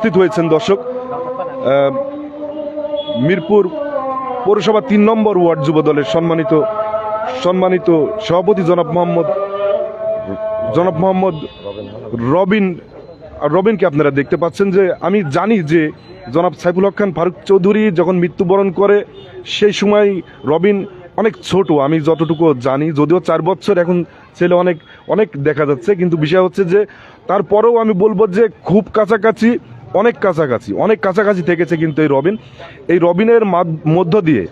উপস্থিত হয়েছেন দর্শক। মিরপুর পৌরসভা তিন নম্বর ওয়ার্ড যুব দলের সম্মানিত সম্মানিত সভাপতি জনাব মোহাম্মদ জনাব মোহাম্মদ রবিন রবিনকে আপনারা দেখতে পাচ্ছেন যে আমি জানি যে জনাব সাইফুল হক খান, ফারুক চৌধুরী যখন মৃত্যুবরণ করে, সেই সময় রবিন অনেক ছোট, আমি যতটুকু জানি, যদিও চার বছর, এখন ছেলে অনেক অনেক দেখা যাচ্ছে। কিন্তু বিষয় হচ্ছে যে, তারপরেও আমি বলব যে খুব কাছাকাছি অনেক কাছাকাছি অনেক কাছাকাছি থেকেছে কিন্তু এই রবিন। এই রবিনের মধ্য দিয়ে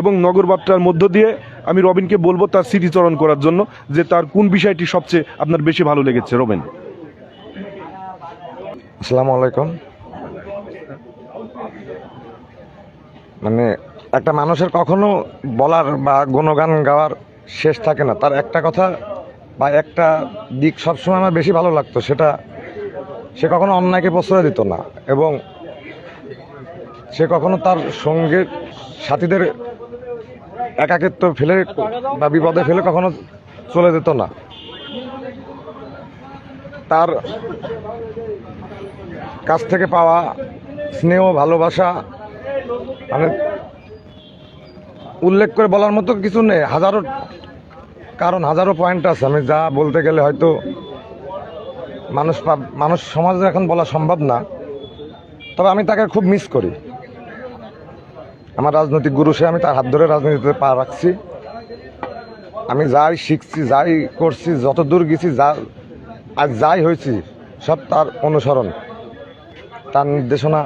এবং নগরবার্তার মধ্য দিয়ে আমি রবিনকে বলব তার স্মৃতিচরণ করার জন্য যে তার কোন বিষয়টি সবচেয়ে আপনার বেশি ভালো লেগেছে, রবিন? আসসালামু আলাইকুম। মানে একটা মানুষের কখনো বলার বা গুণগান গাওয়ার শেষ থাকে না। তার একটা কথা বা একটা দিক সবসময় আমার বেশি ভালো লাগতো, সেটা সে কখনো অন্যায়কে প্রশ্রয় দিত না এবং সে কখনো তার সঙ্গে সাথীদের একাকিত্ব ফেলে বা বিপদে ফেলে কখনো চলে যেত না। তার কাছ থেকে পাওয়া স্নেহ, ভালোবাসা মানে উল্লেখ করে বলার মতো কিছু নেই। হাজারো কারণ, হাজারো পয়েন্ট আছে। আমি যা বলতে গেলে হয়তো মানুষ মানুষ সমাজে এখন বলা সম্ভব না। তবে আমি তাকে খুব মিস করি। আমার রাজনৈতিক গুরু সে, আমি তার হাত ধরে রাজনীতিতে পা রাখছি। আমি যাই শিখছি, যাই করছি, যত দূর গেছি, যা আজ যাই হয়েছি, সব তার অনুসরণ। তার নির্দেশনা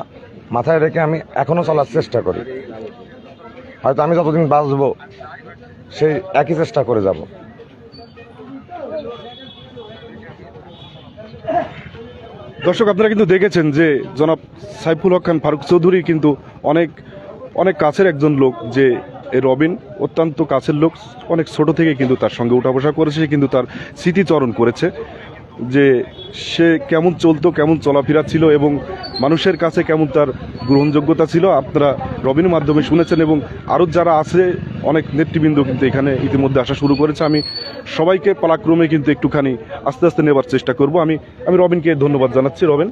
মাথায় রেখে আমি এখনও চলার চেষ্টা করি। হয়তো আমি যতদিন বাঁচবো, সেই একই চেষ্টা করে যাব। দর্শক, আপনারা কিন্তু দেখেছেন যে জনাব সাইফুল হক খান ফারুক চৌধুরী কিন্তু অনেক অনেক কাছের একজন লোক যে রবিন, অত্যন্ত কাছের লোক, অনেক ছোট থেকে কিন্তু তার সঙ্গে উঠা বসা করেছে, কিন্তু তার স্মৃতিচরণ করেছে। যে সে কেমন চলতো, কেমন চলাফেরা ছিল এবং মানুষের কাছে কেমন তার গ্রহণযোগ্যতা ছিল, আপনারা রবিনের মাধ্যমে শুনেছেন এবং আরও যারা আছে, অনেক নেতৃবৃন্দ কিন্তু এখানে ইতিমধ্যে আসা শুরু করেছে। আমি সবাইকে পালাক্রমে কিন্তু একটুখানি আস্তে আস্তে নেবার চেষ্টা করব। আমি আমি রবিনকে ধন্যবাদ জানাচ্ছি। রবিন,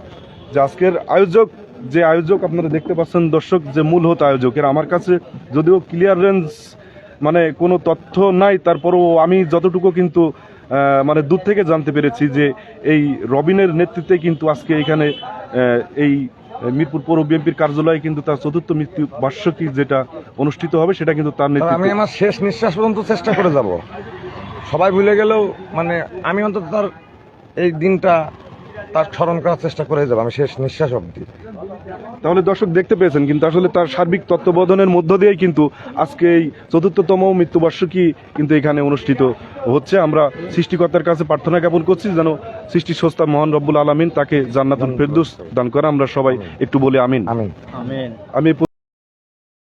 যে আজকের আয়োজক, যে আয়োজক আপনারা দেখতে পাচ্ছেন, দর্শক যে মূল হতো আয়োজকের, আমার কাছে যদিও ক্লিয়ারেন্স মানে কোনো তথ্য নাই, তারপরও আমি যতটুকু কিন্তু মানে দূর থেকে জানতে পেরেছি যে এই রবিনের নেতৃত্বে কিন্তু আজকে এখানে এই মিরপুর পৌর বিএনপির কার্যালয়ে কিন্তু তার চতুর্থ মৃত্যু বার্ষিকী যেটা অনুষ্ঠিত হবে সেটা কিন্তু তার নেতৃত্বে। আমি আমার শেষ নিঃশ্বাস পর্যন্ত চেষ্টা করে যাব। সবাই ভুলে গেলেও মানে আমি অন্তত তার এই দিনটা তার স্মরণ করার চেষ্টা করে যাব আমি শেষ নিঃশ্বাস অবধি। তাহলে দর্শক দেখতে পেয়েছেন কিন্তু আসলে তার সার্বিক তত্ত্বাবধানের মধ্য দিয়েই কিন্তু আজকে এই চতুর্থতম মৃত্যুবার্ষিকী কিন্তু এখানে অনুষ্ঠিত হচ্ছে। আমরা সৃষ্টিকর্তার কাছে প্রার্থনা জ্ঞাপন করছি যেন সৃষ্টি সস্তা মহান রব্বুল আলমিন তাকে জান্নাতুল ফেরদুস দান করা। আমরা সবাই একটু বলে আমিন। আমিন। আমি